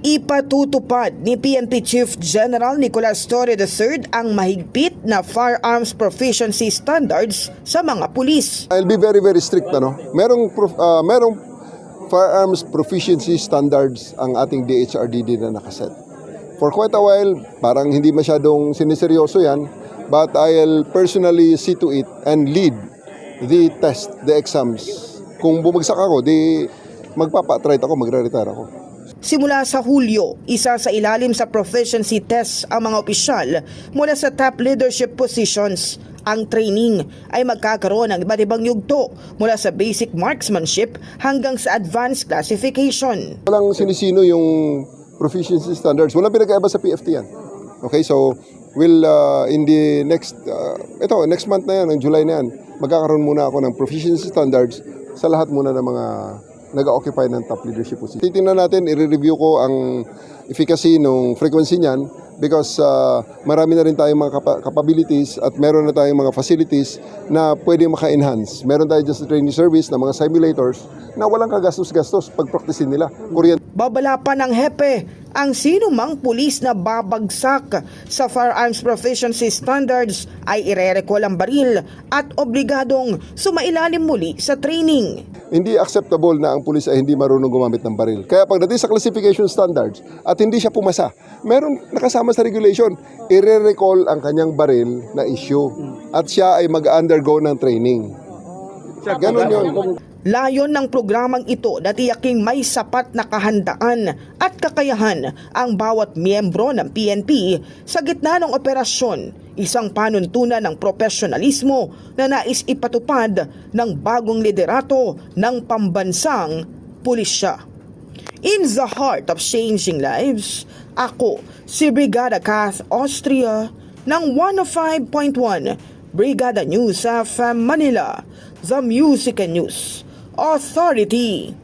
Ipatutupad ni PNP Chief General Nicolas Torre III ang mahigpit na firearms proficiency standards sa mga pulis. I'll be very very strict ano. Merong ah, merong firearms proficiency standards ang ating DHRDD na nakaset. For quite a while, parang hindi masyadong siniseryoso 'yan, but I'll personally see to it and lead the test, the exams. Kung bumagsak ako, di magpapa-try ako, magre-retire ako. Simula sa Hulyo, isa sa ilalim sa proficiency test ang mga opisyal mula sa top leadership positions. Ang training ay magkakaroon ng iba't ibang yugto mula sa basic marksmanship hanggang sa advanced classification. Walang sinisino yung proficiency standards. Walang pinag-aiba sa PFT yan. Okay, so will uh, in the next uh, ito next month na yan, ng July na yan, magkakaroon muna ako ng proficiency standards sa lahat muna ng mga nag-occupy ng top leadership position. Titingnan natin, i-review ko ang efficacy ng frequency niyan because uh, marami na rin tayong mga capa- capabilities at meron na tayong mga facilities na pwede maka-enhance. Meron tayo sa training service na mga simulators na walang kagastos-gastos pag practicein nila. Kuryente Babala pa ng hepe ang sino mang pulis na babagsak sa firearms proficiency standards ay irerecall ang baril at obligadong sumailalim muli sa training. hindi acceptable na ang pulis ay hindi marunong gumamit ng baril. Kaya pagdating sa classification standards at hindi siya pumasa, meron nakasama sa regulation, ire-recall ang kanyang baril na issue at siya ay mag-undergo ng training. Ganon yun. Layon ng programang ito na tiyaking may sapat na kahandaan at kakayahan ang bawat miyembro ng PNP sa gitna ng operasyon, isang panuntunan ng profesionalismo na nais ipatupad ng bagong liderato ng pambansang pulisya. In the heart of changing lives, ako si Brigada Kath Austria ng 105.1 Brigada News of Manila, the Music and News Authority.